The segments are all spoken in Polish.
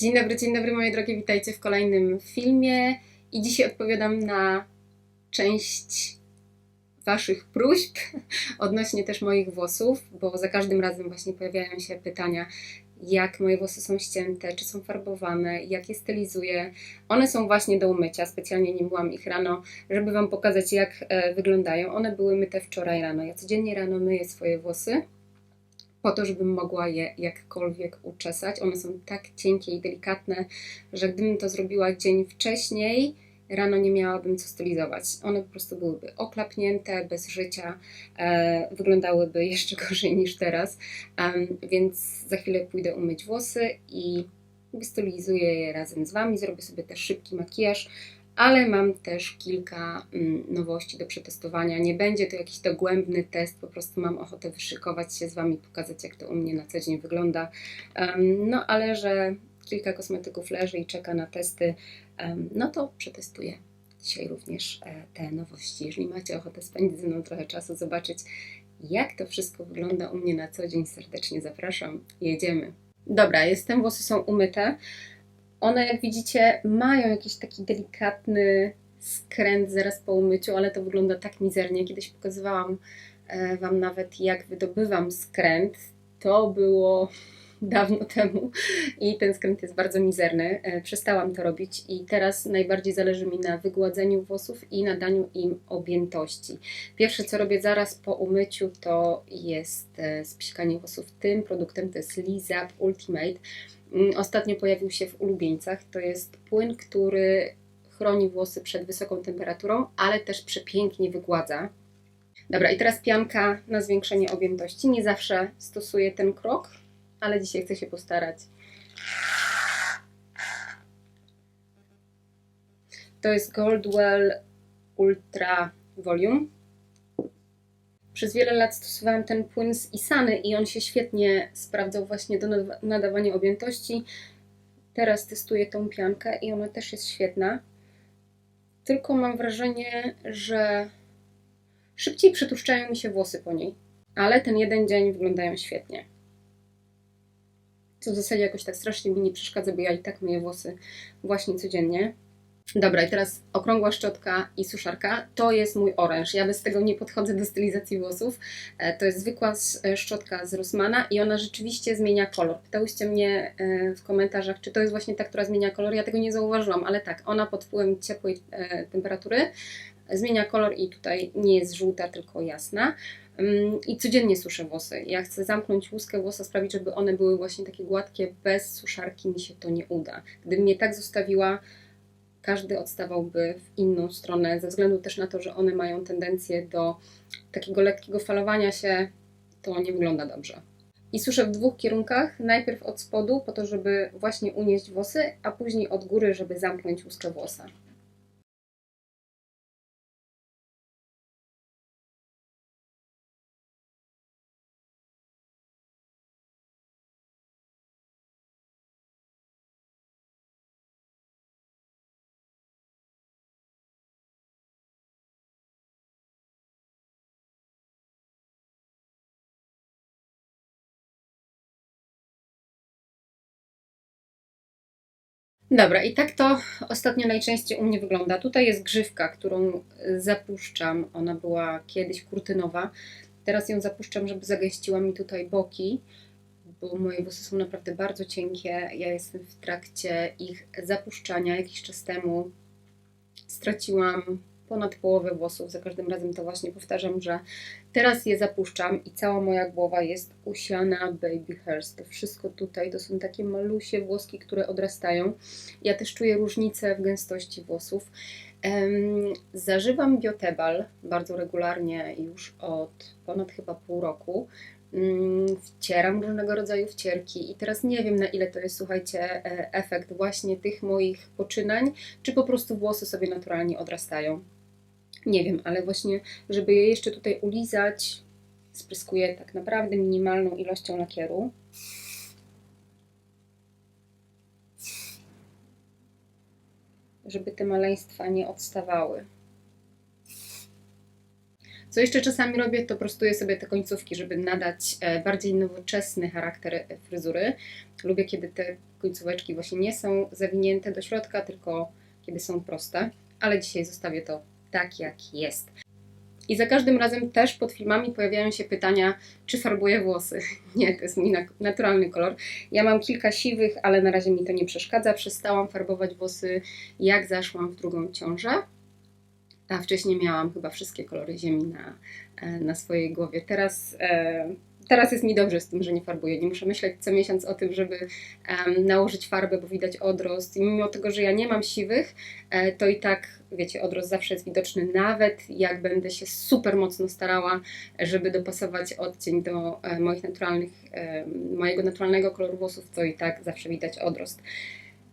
Dzień dobry, dzień dobry moje drogie, witajcie w kolejnym filmie i dzisiaj odpowiadam na część Waszych próśb odnośnie też moich włosów, bo za każdym razem właśnie pojawiają się pytania, jak moje włosy są ścięte, czy są farbowane, jak je stylizuję. One są właśnie do umycia, specjalnie nie myłam ich rano, żeby Wam pokazać jak e, wyglądają. One były myte wczoraj rano. Ja codziennie rano myję swoje włosy po to, żebym mogła je jakkolwiek uczesać. One są tak cienkie i delikatne, że gdybym to zrobiła dzień wcześniej, rano nie miałabym co stylizować. One po prostu byłyby oklapnięte, bez życia, e, wyglądałyby jeszcze gorzej niż teraz, więc za chwilę pójdę umyć włosy i wystylizuję je razem z Wami, zrobię sobie też szybki makijaż, ale mam też kilka mm, nowości do przetestowania. Nie będzie to jakiś dogłębny test, po prostu mam ochotę wyszykować się z Wami, pokazać jak to u mnie na co dzień wygląda. No ale że kilka kosmetyków leży i czeka na testy, no to przetestuję dzisiaj również e, te nowości. Jeżeli macie ochotę spędzić ze mną trochę czasu, zobaczyć jak to wszystko wygląda u mnie na co dzień, serdecznie zapraszam. Jedziemy. Dobra, jestem, włosy są umyte. One, jak widzicie, mają jakiś taki delikatny skręt zaraz po umyciu, ale to wygląda tak mizernie. Kiedyś pokazywałam e, Wam nawet, jak wydobywam skręt. To było dawno temu i ten skręt jest bardzo mizerny. E, przestałam to robić i teraz najbardziej zależy mi na wygładzeniu włosów i nadaniu im objętości. Pierwsze co robię zaraz po umyciu to jest e, spsikanie włosów tym produktem, to jest Lizap Ultimate. Mm, ostatnio pojawił się w ulubieńcach. To jest płyn, który chroni włosy przed wysoką temperaturą, ale też przepięknie wygładza. Dobra, i teraz pianka na zwiększenie objętości. Nie zawsze stosuję ten krok, ale dzisiaj chcę się postarać. To jest Goldwell Ultra Volume. Przez wiele lat stosowałam ten płyn z Isany i on się świetnie sprawdzał właśnie do nadawania objętości. Teraz testuję tą piankę i ona też jest świetna. Tylko mam wrażenie, że szybciej przytłuszczają mi się włosy po niej. Ale ten jeden dzień wyglądają świetnie. Co w zasadzie jakoś tak strasznie mi nie przeszkadza, bo ja i tak myję włosy właśnie codziennie. Dobra, i teraz okrągła szczotka i suszarka. To jest mój oręż. Ja bez tego nie podchodzę do stylizacji włosów. E, to jest zwykła e, szczotka z Rossmana i ona rzeczywiście zmienia kolor. Pytałyście mnie e, w komentarzach, czy to jest właśnie ta, która zmienia kolor. Ja tego nie zauważyłam, ale tak, ona pod wpływem ciepłej temperatury zmienia kolor i tutaj nie jest żółta, tylko jasna. Mm, I codziennie suszę włosy. Ja chcę zamknąć łuskę włosa, sprawić, żeby one były właśnie takie gładkie. Bez suszarki mi się to nie uda. Gdybym mnie tak zostawiła, każdy odstawałby w inną stronę, ze względu też na to, że one mają tendencję do takiego lekkiego falowania się, to nie wygląda dobrze. I suszę w dwóch kierunkach, najpierw od spodu, po to, żeby właśnie unieść włosy, a później od góry, żeby zamknąć łuskę włosa. Dobra, i tak to ostatnio najczęściej u mnie wygląda. Tutaj jest grzywka, którą zapuszczam. Ona była kiedyś kurtynowa. Teraz ją zapuszczam, żeby zagęściła mi tutaj boki, bo moje włosy są naprawdę bardzo cienkie. Ja jestem w trakcie ich zapuszczania. Jakiś czas temu straciłam ponad połowę włosów. Za każdym razem to właśnie powtarzam, że teraz je zapuszczam i cała moja głowa jest usiana baby hairs. To wszystko tutaj to są takie malusie włoski, które odrastają. Ja też czuję różnicę w gęstości włosów. Um, zażywam biotebal bardzo regularnie już od ponad chyba pół roku. Um, wcieram różnego rodzaju wcierki i teraz nie wiem na ile to jest, słuchajcie, e, efekt właśnie tych moich poczynań, czy po prostu włosy sobie naturalnie odrastają. Nie wiem, ale właśnie, żeby je jeszcze tutaj ulizać, spryskuję tak naprawdę minimalną ilością lakieru. Żeby te maleństwa nie odstawały. Co jeszcze czasami robię, to prostuję sobie te końcówki, żeby nadać e, bardziej nowoczesny charakter e, fryzury. Lubię, kiedy te końcóweczki właśnie nie są zawinięte do środka, tylko kiedy są proste, ale dzisiaj zostawię to tak, jak jest. I za każdym razem też pod filmami pojawiają się pytania, czy farbuję włosy. Nie, to jest mój naturalny kolor. Ja mam kilka siwych, ale na razie mi to nie przeszkadza. Przestałam farbować włosy, jak zaszłam w drugą ciążę. A wcześniej miałam chyba wszystkie kolory ziemi na, e, na swojej głowie. Teraz e, teraz jest mi dobrze z tym, że nie farbuję. Nie muszę myśleć co miesiąc o tym, żeby um, nałożyć farbę, bo widać odrost. I mimo tego, że ja nie mam siwych, e, to i tak, wiecie, odrost zawsze jest widoczny, nawet jak będę się super mocno starała, żeby dopasować odcień do e, moich naturalnych, e, mojego naturalnego koloru włosów, to i tak zawsze widać odrost.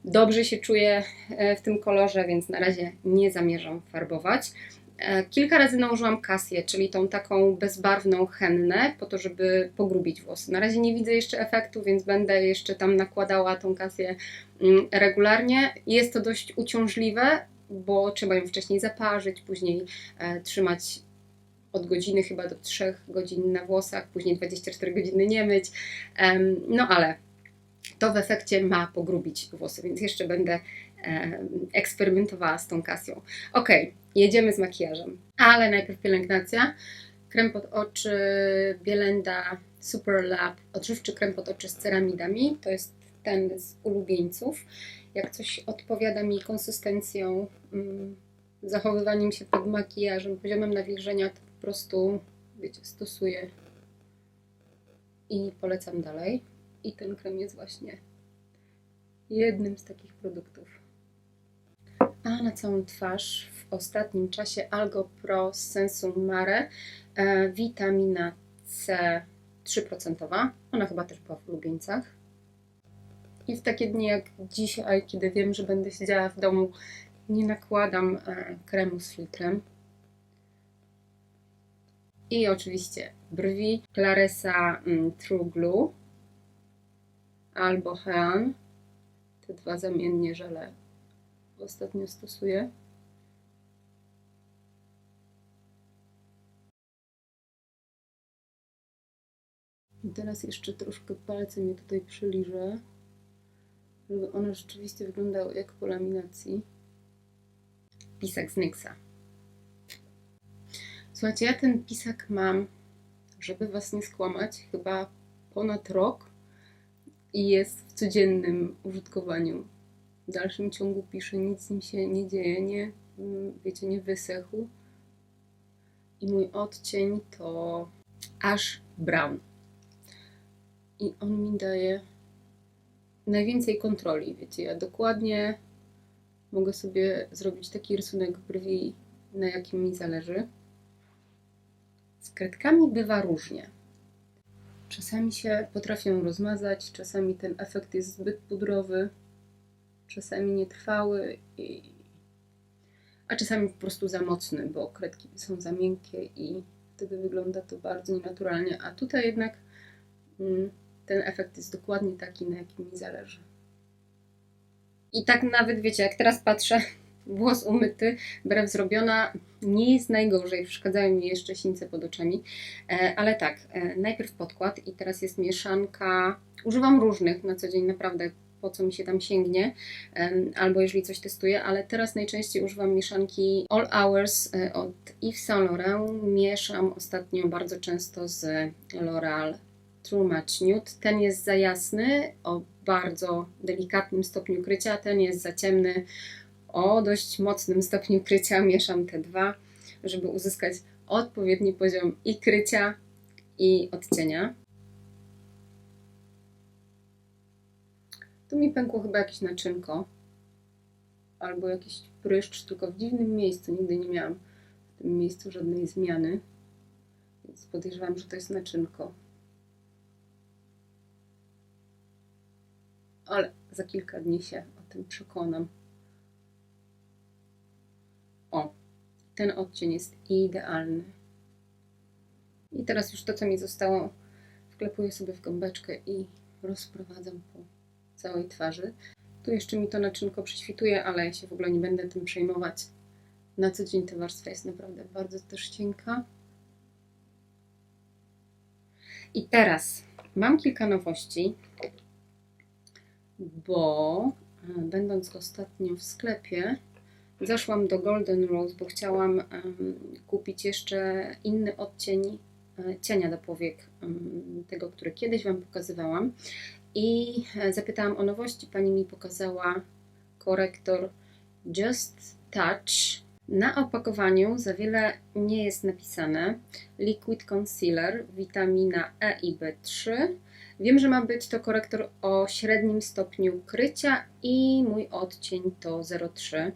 Dobrze się czuję e, w tym kolorze, więc na razie nie zamierzam farbować. E, kilka razy nałożyłam kasję, czyli tą taką bezbarwną hennę, po to, żeby pogrubić włosy. Na razie nie widzę jeszcze efektu, więc będę jeszcze tam nakładała tą kasję mm, regularnie. Jest to dość uciążliwe, bo trzeba ją wcześniej zaparzyć, później e, trzymać od godziny chyba do 3 godzin na włosach, później 24 godziny nie myć. No ale to w efekcie ma pogrubić włosy, więc jeszcze będę eksperymentowała z tą kasją. Ok, jedziemy z makijażem, ale najpierw pielęgnacja. Krem pod oczy Bielenda Super Lab, odżywczy krem pod oczy z ceramidami. To jest ten z ulubieńców. Jak coś odpowiada mi konsystencją, mm, zachowywaniem się pod makijażem, poziomem nawilżenia, to po prostu, wiecie, stosuję i polecam dalej. I ten krem jest właśnie jednym z takich produktów. A na całą twarz w ostatnim czasie Algo Pro Sensum Mare e, witamina C 3%. Ona chyba też była w ulubieńcach. I w takie dni jak dzisiaj, kiedy wiem, że będę siedziała w domu, nie nakładam e, kremu z filtrem. I oczywiście brwi Claresa mm, True Glue albo Hean. Te dwa zamiennie żele ostatnio stosuję. I teraz jeszcze troszkę palcem je tutaj przyliżę, żeby one rzeczywiście wyglądały jak po laminacji. Pisak z Nyxa. Słuchajcie, ja ten pisak mam, żeby Was nie skłamać, chyba ponad rok i jest w codziennym użytkowaniu w dalszym ciągu pisze, nic nim się nie dzieje, nie, mm, wiecie, nie wysechł. I mój odcień to aż brown. I on mi daje najwięcej kontroli, wiecie, ja dokładnie mogę sobie zrobić taki rysunek brwi, na jakim mi zależy. Z kredkami bywa różnie. Czasami się potrafią rozmazać, czasami ten efekt jest zbyt pudrowy czasami nietrwały, i... a czasami po prostu za mocny, bo kredki są za miękkie i wtedy wygląda to bardzo nienaturalnie. A tutaj jednak mm, ten efekt jest dokładnie taki, na jakim mi zależy. I tak nawet wiecie, jak teraz patrzę, włos umyty, brew zrobiona, nie jest najgorzej, przeszkadzają mi jeszcze sińce pod oczami, e, ale tak, e, najpierw podkład i teraz jest mieszanka, używam różnych na co dzień, naprawdę po co mi się tam sięgnie, albo jeżeli coś testuję, ale teraz najczęściej używam mieszanki All Hours e, od Yves Saint Laurent. Mieszam ostatnio bardzo często z L'Oreal True Match Nude. Ten jest za jasny, o bardzo delikatnym stopniu krycia, ten jest za ciemny, o dość mocnym stopniu krycia. Mieszam te dwa, żeby uzyskać odpowiedni poziom i krycia, i odcienia. Tu mi pękło chyba jakieś naczynko albo jakiś pryszcz, tylko w dziwnym miejscu. Nigdy nie miałam w tym miejscu żadnej zmiany, więc podejrzewam, że to jest naczynko. Ale za kilka dni się o tym przekonam. Ten odcień jest idealny. I teraz już to, co mi zostało, wklepuję sobie w gąbeczkę i rozprowadzam po całej twarzy. Tu jeszcze mi to naczynko prześwituje, ale ja się w ogóle nie będę tym przejmować. Na co dzień ta warstwa jest naprawdę bardzo też cienka. I teraz mam kilka nowości, bo e, będąc ostatnio w sklepie, zaszłam do Golden Rose, bo chciałam kupić jeszcze inny odcień e, cienia do powiek, tego, który kiedyś Wam pokazywałam. I e, zapytałam o nowości. Pani mi pokazała korektor Just Touch. Na opakowaniu za wiele nie jest napisane. Liquid Concealer, witamina E i B3. Wiem, że ma być to korektor o średnim stopniu krycia i mój odcień to 03.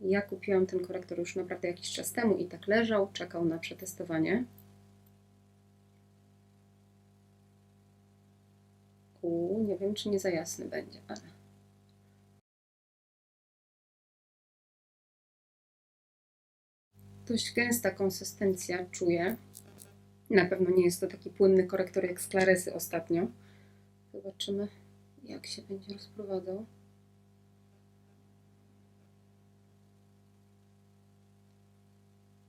Ja kupiłam ten korektor już naprawdę jakiś czas temu i tak leżał, czekał na przetestowanie. U, nie wiem, czy nie za jasny będzie, ale. Dość gęsta konsystencja czuję. Na pewno nie jest to taki płynny korektor jak z Claresy ostatnio. Zobaczymy, jak się będzie rozprowadzał.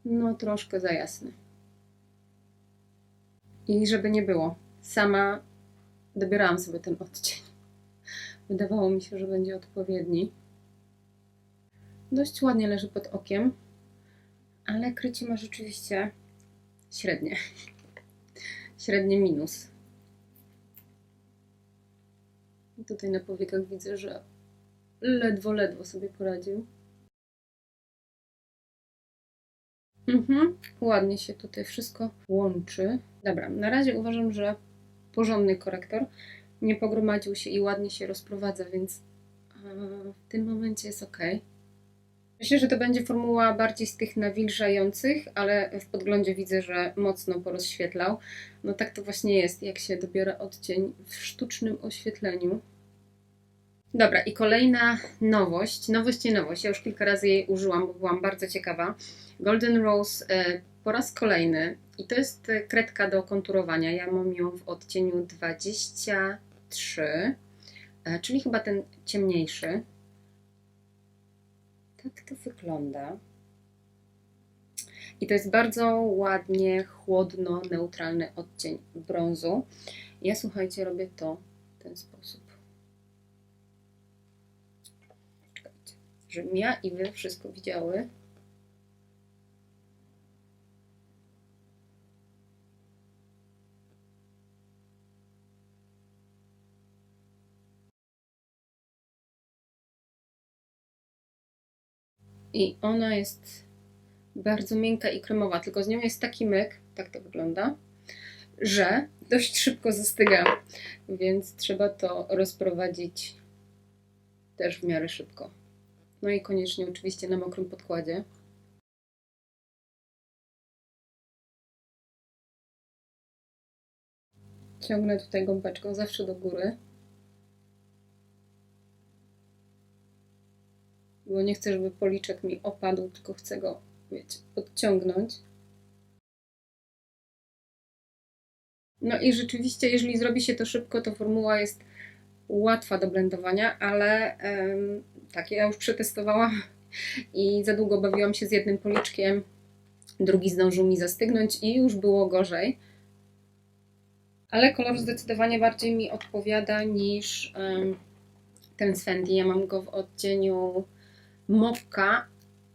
No, troszkę za jasny. I żeby nie było, sama dobierałam sobie ten odcień. Wydawało mi się, że będzie odpowiedni. Dość ładnie leży pod okiem, ale krycie ma rzeczywiście średnie. Średnie minus. Tutaj na powiekach widzę, że ledwo, ledwo sobie poradził. Mhm, ładnie się tutaj wszystko łączy. Dobra, na razie uważam, że porządny korektor. Nie pogromadził się i ładnie się rozprowadza, więc e, w tym momencie jest ok. Myślę, że to będzie formuła bardziej z tych nawilżających, ale w podglądzie widzę, że mocno porozświetlał. No tak to właśnie jest, jak się dobiera odcień w sztucznym oświetleniu. Dobra, i kolejna nowość. Nowość nie nowość. Ja już kilka razy jej użyłam, bo byłam bardzo ciekawa. Golden Rose e, po raz kolejny. I to jest e, kredka do konturowania. Ja mam ją w odcieniu 23, e, czyli chyba ten ciemniejszy. Tak to wygląda. I to jest bardzo ładnie, chłodno, neutralny odcień brązu. Ja słuchajcie, robię to w ten sposób. Żebym ja i wy wszystko widziały. I ona jest bardzo miękka i kremowa, tylko z nią jest taki myk, tak to wygląda, że dość szybko zastyga, więc trzeba to rozprowadzić też w miarę szybko. No i koniecznie oczywiście na mokrym podkładzie. Ciągnę tutaj gąbeczką zawsze do góry. Bo nie chcę, żeby policzek mi opadł, tylko chcę go, wiecie, odciągnąć. No i rzeczywiście, jeżeli zrobi się to szybko, to formuła jest łatwa do blendowania, ale um, tak, ja już przetestowałam i za długo bawiłam się z jednym policzkiem. Drugi zdążył mi zastygnąć i już było gorzej. Ale kolor zdecydowanie bardziej mi odpowiada niż ten z Fendi. Ja mam go w odcieniu Mokka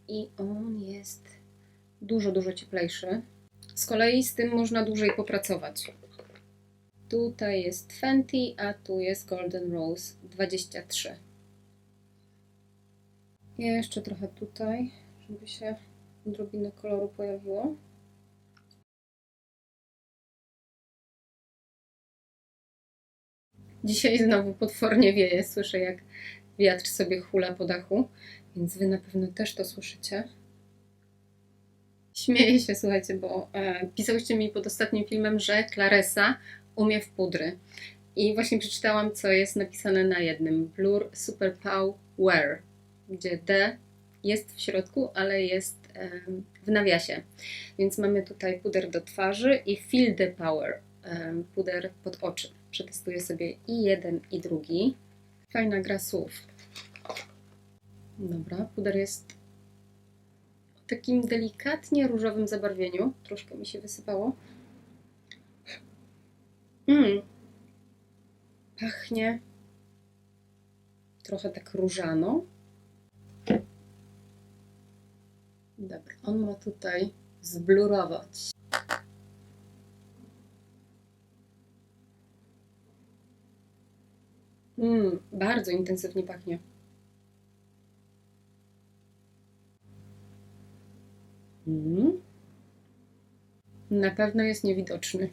i on jest dużo, dużo cieplejszy. Z kolei z tym można dłużej popracować. Tutaj jest Fenty, a tu jest Golden Rose 23. Jeszcze trochę tutaj, żeby się odrobinę koloru pojawiło. Dzisiaj znowu potwornie wieje. Słyszę, jak wiatr sobie hula po dachu, więc Wy na pewno też to słyszycie. Śmieję się, słuchajcie, bo e, pisałyście mi pod ostatnim filmem, że Claresa umie w pudry. I właśnie przeczytałam, co jest napisane na jednym. Blur Super Pow Wear, gdzie D jest w środku, ale jest w nawiasie. Więc mamy tutaj puder do twarzy i Feel the Power, puder pod oczy. Przetestuję sobie i jeden, i drugi. Fajna gra słów. Dobra, puder jest w takim delikatnie różowym zabarwieniu. Troszkę mi się wysypało. Mm. Pachnie trochę tak różano. Dobra, on ma tutaj zblurować. Mm, bardzo intensywnie pachnie. Mm. Na pewno jest niewidoczny.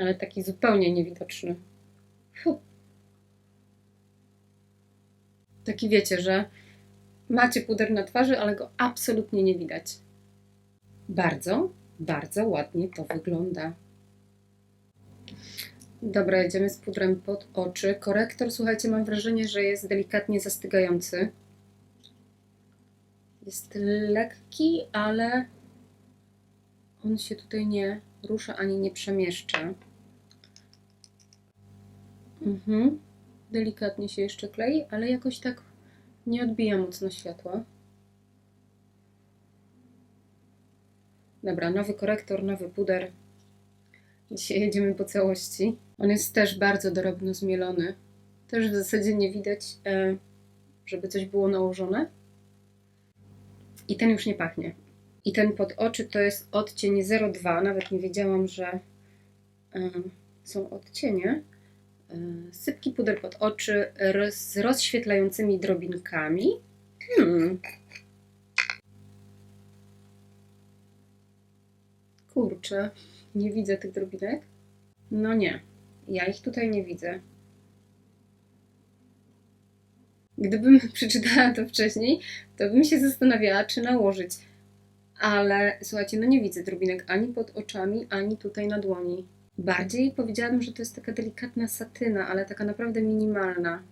Ale taki zupełnie niewidoczny. Fuh. Taki wiecie, że macie puder na twarzy, ale go absolutnie nie widać. Bardzo, bardzo ładnie to wygląda. Dobra, jedziemy z pudrem pod oczy. Korektor, słuchajcie, mam wrażenie, że jest delikatnie zastygający. Jest lekki, ale on się tutaj nie rusza ani nie przemieszcza. Mhm. Delikatnie się jeszcze klei, ale jakoś tak nie odbija mocno światła. Dobra, nowy korektor, nowy puder. Dzisiaj jedziemy po całości. On jest też bardzo drobno zmielony. Też w zasadzie nie widać, e, żeby coś było nałożone. I ten już nie pachnie. I ten pod oczy to jest odcień 02. Nawet nie wiedziałam, że są odcienie. E, sypki puder pod oczy z rozświetlającymi drobinkami. Hmm. Kurczę, nie widzę tych drobinek. No nie, ja ich tutaj nie widzę. Gdybym przeczytała to wcześniej, to bym się zastanawiała, czy nałożyć. Ale słuchajcie, no nie widzę drobinek ani pod oczami, ani tutaj na dłoni. Bardziej powiedziałabym, że to jest taka delikatna satyna, ale taka naprawdę minimalna.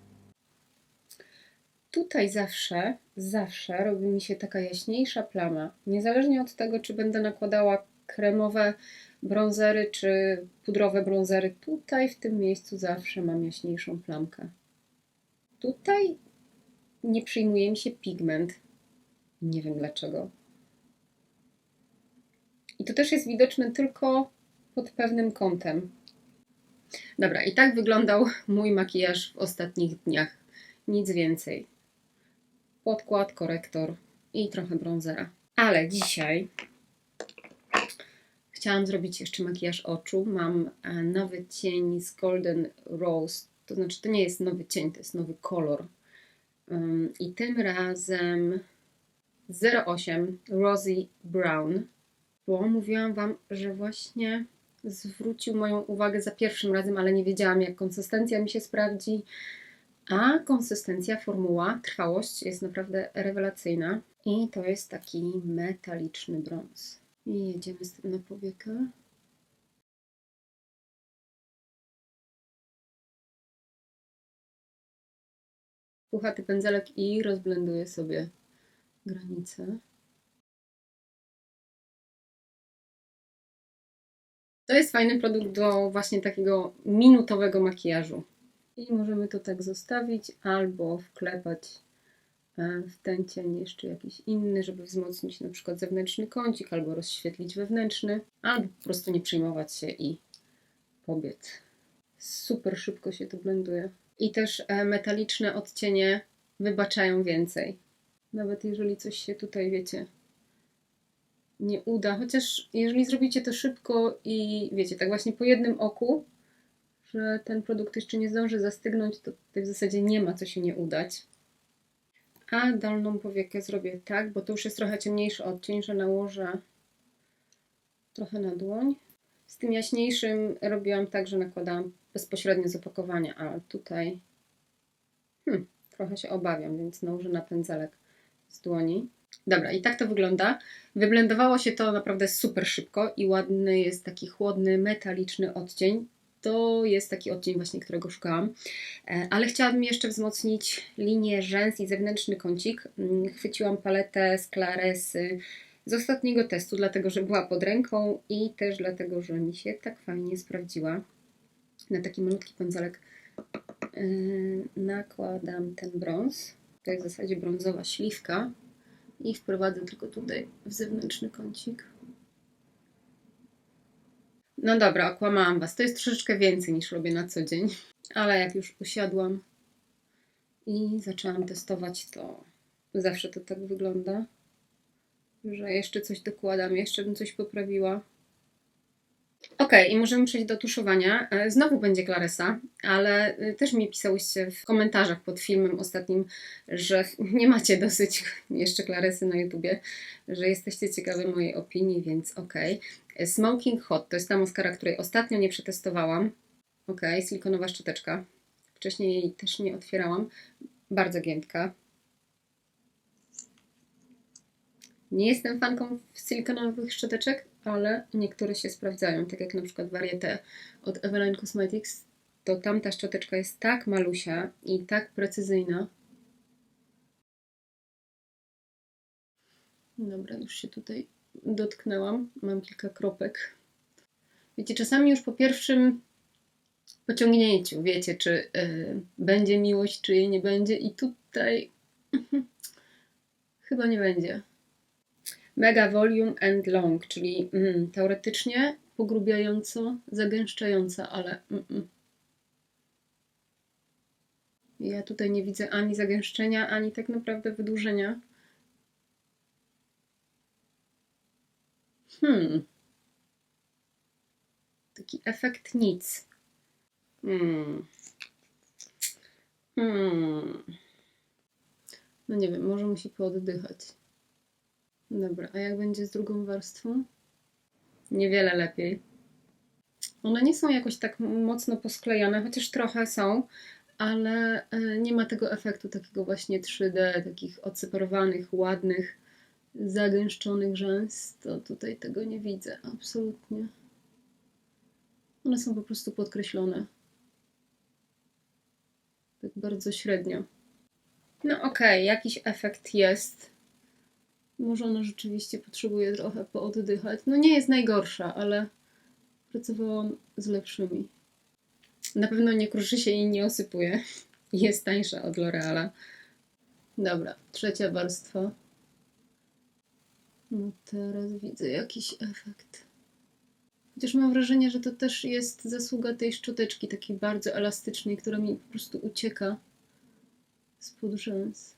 Tutaj zawsze, zawsze robi mi się taka jaśniejsza plama. Niezależnie od tego, czy będę nakładała kremowe brązery czy pudrowe brązery, tutaj w tym miejscu zawsze mam jaśniejszą plamkę. Tutaj nie przyjmuje mi się pigment. Nie wiem dlaczego. I to też jest widoczne tylko pod pewnym kątem. Dobra, i tak wyglądał mój makijaż w ostatnich dniach. Nic więcej. Podkład, korektor i trochę bronzera. Ale dzisiaj chciałam zrobić jeszcze makijaż oczu. Mam e, nowy cień z Golden Rose. To znaczy, to nie jest nowy cień, to jest nowy kolor. I tym razem 08 Rosy Brown, bo mówiłam Wam, że właśnie zwrócił moją uwagę za pierwszym razem, ale nie wiedziałam, jak konsystencja mi się sprawdzi. A konsystencja, formuła, trwałość jest naprawdę rewelacyjna. I to jest taki metaliczny brąz. I jedziemy z tym na powiekę. Puchaty pędzelek i rozblenduję sobie granice. To jest fajny produkt do właśnie takiego minutowego makijażu. I możemy to tak zostawić albo wklepać e, w ten cień jeszcze jakiś inny, żeby wzmocnić na przykład zewnętrzny kącik albo rozświetlić wewnętrzny, albo po prostu nie przejmować się i pobiec. Super szybko się to blenduje. I też e, metaliczne odcienie wybaczają więcej. Nawet jeżeli coś się tutaj, wiecie, nie uda. Chociaż jeżeli zrobicie to szybko i wiecie, tak właśnie po jednym oku, że ten produkt jeszcze nie zdąży zastygnąć, to w zasadzie nie ma co się nie udać. A dolną powiekę zrobię tak, bo to już jest trochę ciemniejszy odcień, że nałożę trochę na dłoń. Z tym jaśniejszym robiłam tak, że nakładałam bezpośrednio z opakowania, a tutaj hmm, trochę się obawiam, więc nałożę na pędzelek z dłoni. Dobra, i tak to wygląda. Wyblendowało się to naprawdę super szybko i ładny jest taki chłodny, metaliczny odcień. To jest taki odcień właśnie, którego szukałam. E, ale chciałabym jeszcze wzmocnić linię rzęs i zewnętrzny kącik. Mm, chwyciłam paletę z Claresy z ostatniego testu, dlatego że była pod ręką i też dlatego, że mi się tak fajnie sprawdziła. Na taki malutki pędzelek yy, nakładam ten brąz. To jest w zasadzie brązowa śliwka i wprowadzę tylko tutaj w zewnętrzny kącik. No dobra, okłamałam Was. To jest troszeczkę więcej niż robię na co dzień, ale jak już usiadłam i zaczęłam testować, to zawsze to tak wygląda, że jeszcze coś dokładam, jeszcze bym coś poprawiła. Ok, i możemy przejść do tuszowania. E, znowu będzie Claresa, ale e, też mi pisałyście w komentarzach pod filmem ostatnim, że nie macie dosyć jeszcze Claresy na YouTubie, że jesteście ciekawi mojej opinii, więc ok. E, Smoking Hot to jest ta maskara, której ostatnio nie przetestowałam. Ok, silikonowa szczoteczka. Wcześniej jej też nie otwierałam. Bardzo giętka. Nie jestem fanką silikonowych szczoteczek, ale niektóre się sprawdzają, tak jak na przykład Varieté od Eveline Cosmetics, to tamta szczoteczka jest tak malusia i tak precyzyjna. Dobra, już się tutaj dotknęłam. Mam kilka kropek. Wiecie, czasami już po pierwszym pociągnięciu wiecie, czy yy, będzie miłość, czy jej nie będzie, i tutaj chyba nie będzie. Mega volume and long, czyli mm, teoretycznie pogrubiająco, zagęszczająca, ale mm, mm. ja tutaj nie widzę ani zagęszczenia, ani tak naprawdę wydłużenia. Hmm. Taki efekt nic. Hmm. Hmm. No nie wiem, może musi pooddychać. Dobra, a jak będzie z drugą warstwą? Niewiele lepiej. One nie są jakoś tak mocno posklejone, chociaż trochę są, ale e, nie ma tego efektu takiego właśnie 3D, takich odseparowanych, ładnych, zagęszczonych rzęs. To tutaj tego nie widzę, absolutnie. One są po prostu podkreślone. Tak bardzo średnio. No okej, okay, jakiś efekt jest może ona rzeczywiście potrzebuje trochę pooddychać. No nie jest najgorsza, ale pracowałam z lepszymi. Na pewno nie kruszy się i nie osypuje. Jest tańsza od L'Oreala. Dobra, trzecia warstwa. No teraz widzę jakiś efekt. Chociaż mam wrażenie, że to też jest zasługa tej szczoteczki, takiej bardzo elastycznej, która mi po prostu ucieka spod rzęs.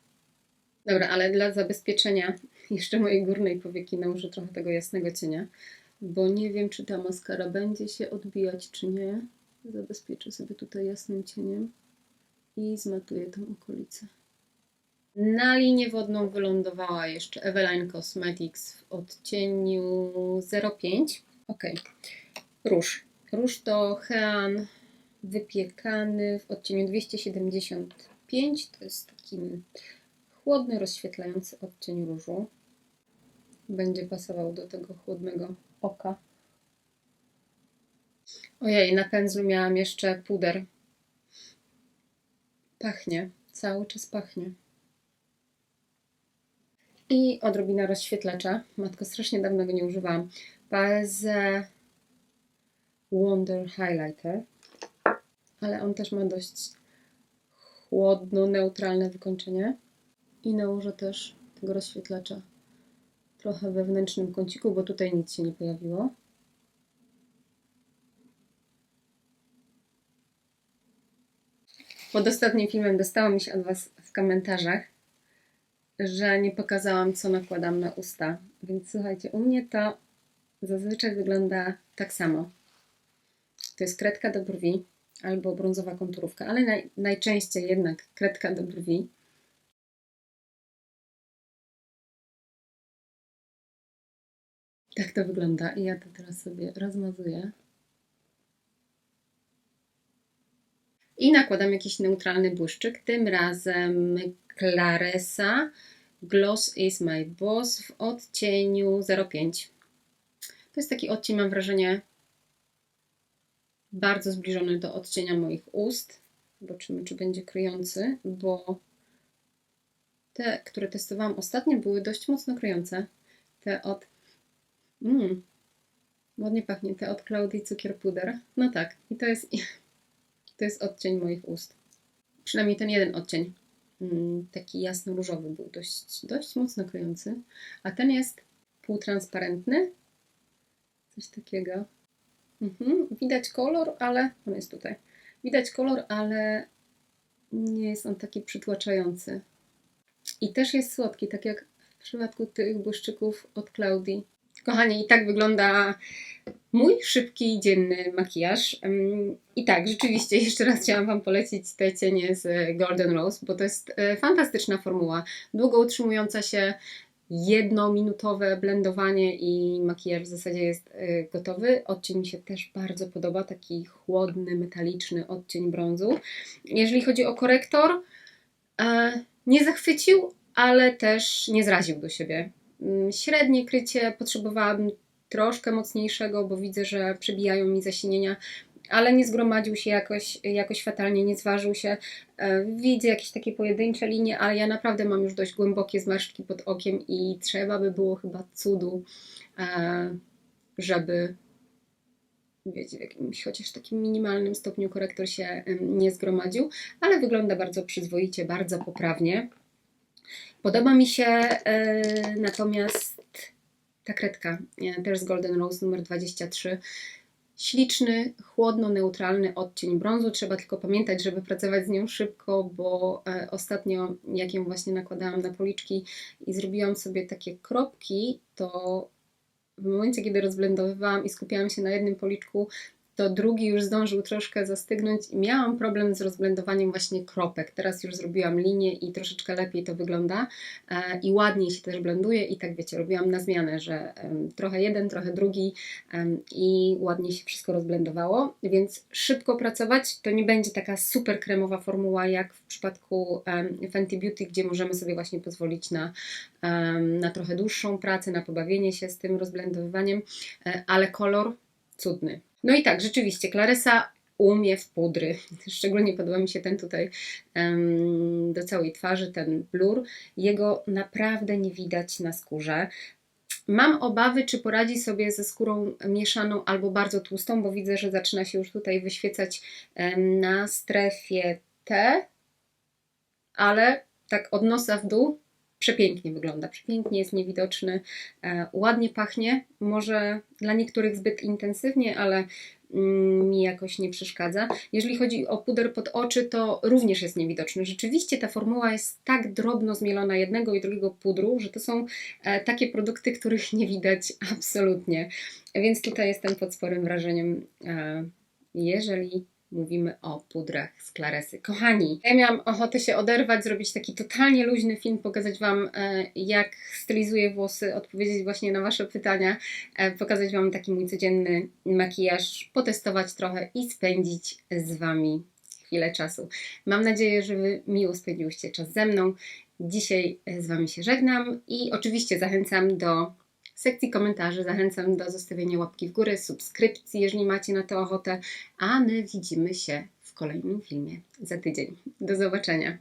Dobra, ale dla zabezpieczenia jeszcze mojej górnej powieki nałożę trochę tego jasnego cienia, bo nie wiem, czy ta maskara będzie się odbijać, czy nie. Zabezpieczę sobie tutaj jasnym cieniem i zmatuję tą okolicę. Na linię wodną wylądowała jeszcze Eveline Cosmetics w odcieniu 05. Ok. Róż. Róż to Hean wypiekany w odcieniu 275. To jest taki chłodny, rozświetlający odcień różu. Będzie pasował do tego chłodnego oka. Ojej, na pędzlu miałam jeszcze puder. Pachnie, cały czas pachnie. I odrobina rozświetlacza. Matko, strasznie dawno go nie używałam. Paze Wonder Highlighter. Ale on też ma dość chłodno, neutralne wykończenie i nałożę też tego rozświetlacza trochę we wnętrznym kąciku, bo tutaj nic się nie pojawiło. Pod ostatnim filmem dostałam mi się od Was w komentarzach, że nie pokazałam, co nakładam na usta. Więc słuchajcie, u mnie to zazwyczaj wygląda tak samo. To jest kredka do brwi albo brązowa konturówka, ale naj, najczęściej jednak kredka do brwi. Tak to wygląda i ja to teraz sobie rozmazuję. I nakładam jakiś neutralny błyszczyk, tym razem Claresa Gloss is my boss w odcieniu 05. To jest taki odcień, mam wrażenie, bardzo zbliżony do odcienia moich ust. Zobaczymy, czy będzie kryjący, bo te, które testowałam ostatnio, były dość mocno kryjące. Te od Mmm, ładnie pachnie. Te od Claudii cukier puder. No tak, i to jest, to jest odcień moich ust. Przynajmniej ten jeden odcień. Mm, taki jasno-różowy był dość, dość mocno kryjący. A ten jest półtransparentny. Coś takiego. Mhm. Widać kolor, ale on jest tutaj. Widać kolor, ale nie jest on taki przytłaczający. I też jest słodki, tak jak w przypadku tych błyszczyków od Claudii. Kochani, i tak wygląda mój szybki, dzienny makijaż. I tak, rzeczywiście, jeszcze raz chciałam Wam polecić te cienie z Golden Rose, bo to jest e, fantastyczna formuła. Długo utrzymująca się, jednominutowe blendowanie i makijaż w zasadzie jest e, gotowy. Odcień mi się też bardzo podoba, taki chłodny, metaliczny odcień brązu. Jeżeli chodzi o korektor, e, nie zachwycił, ale też nie zraził do siebie. Mm, Średnie krycie potrzebowałabym troszkę mocniejszego, bo widzę, że przebijają mi zasinienia, ale nie zgromadził się jakoś, jakoś fatalnie, nie zważył się. E, Widzę jakieś takie pojedyncze linie, ale ja naprawdę mam już dość głębokie zmarszczki pod okiem i trzeba by było chyba cudu, e, żeby wiecie, w jakimś chociaż takim minimalnym stopniu korektor się nie zgromadził, ale wygląda bardzo przyzwoicie, bardzo poprawnie. Podoba mi się e, natomiast ta kredka, też z Golden Rose numer 23. Śliczny, chłodno-neutralny odcień brązu. Trzeba tylko pamiętać, żeby pracować z nią szybko, bo e, ostatnio, jak ją właśnie nakładałam na policzki i zrobiłam sobie takie kropki, to w momencie, kiedy rozblendowywałam i skupiałam się na jednym policzku, to drugi już zdążył troszkę zastygnąć i miałam problem z rozblendowaniem właśnie kropek. Teraz już zrobiłam linię i troszeczkę lepiej to wygląda e, i ładniej się też blenduje i tak wiecie, robiłam na zmianę, że trochę jeden, trochę drugi i ładnie się wszystko rozblendowało, więc szybko pracować. To nie będzie taka super kremowa formuła jak w przypadku Fenty Beauty, gdzie możemy sobie właśnie pozwolić na, na trochę dłuższą pracę, na pobawienie się z tym rozblendowywaniem, e, ale kolor cudny. No i tak, rzeczywiście, Claresa umie w pudry. Szczególnie podoba mi się ten tutaj em, do całej twarzy, ten blur. Jego naprawdę nie widać na skórze. Mam obawy, czy poradzi sobie ze skórą mieszaną albo bardzo tłustą, bo widzę, że zaczyna się już tutaj wyświecać em, na strefie T, ale tak od nosa w dół przepięknie wygląda, przepięknie jest niewidoczny, e, ładnie pachnie, może dla niektórych zbyt intensywnie, ale mm, mi jakoś nie przeszkadza. Jeżeli chodzi o puder pod oczy, to również jest niewidoczny. Rzeczywiście ta formuła jest tak drobno zmielona jednego i drugiego pudru, że to są e, takie produkty, których nie widać absolutnie. Więc tutaj jestem pod sporym wrażeniem, e, jeżeli mówimy o pudrach z Claresy. Kochani, ja miałam ochotę się oderwać, zrobić taki totalnie luźny film, pokazać Wam, e, jak stylizuję włosy, odpowiedzieć właśnie na Wasze pytania, e, pokazać Wam taki mój codzienny makijaż, potestować trochę i spędzić z Wami chwilę czasu. Mam nadzieję, że Wy miło spędziłyście czas ze mną. Dzisiaj z Wami się żegnam i oczywiście zachęcam do sekcji komentarzy. Zachęcam do zostawienia łapki w górę, subskrypcji, jeżeli macie na to ochotę. A my widzimy się w kolejnym filmie za tydzień. Do zobaczenia.